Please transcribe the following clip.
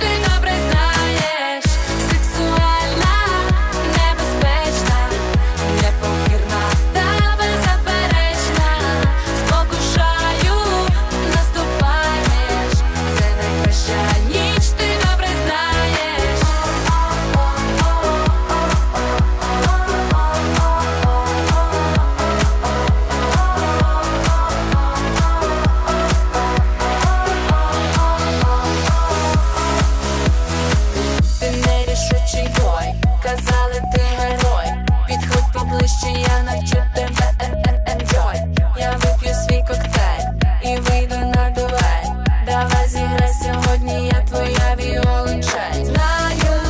nothing казали, ти герой. Підходь поближче, я навчу тебе ем, ем, ем, enjoy Я вип'ю свій коктейль і вийду на дуель. Давай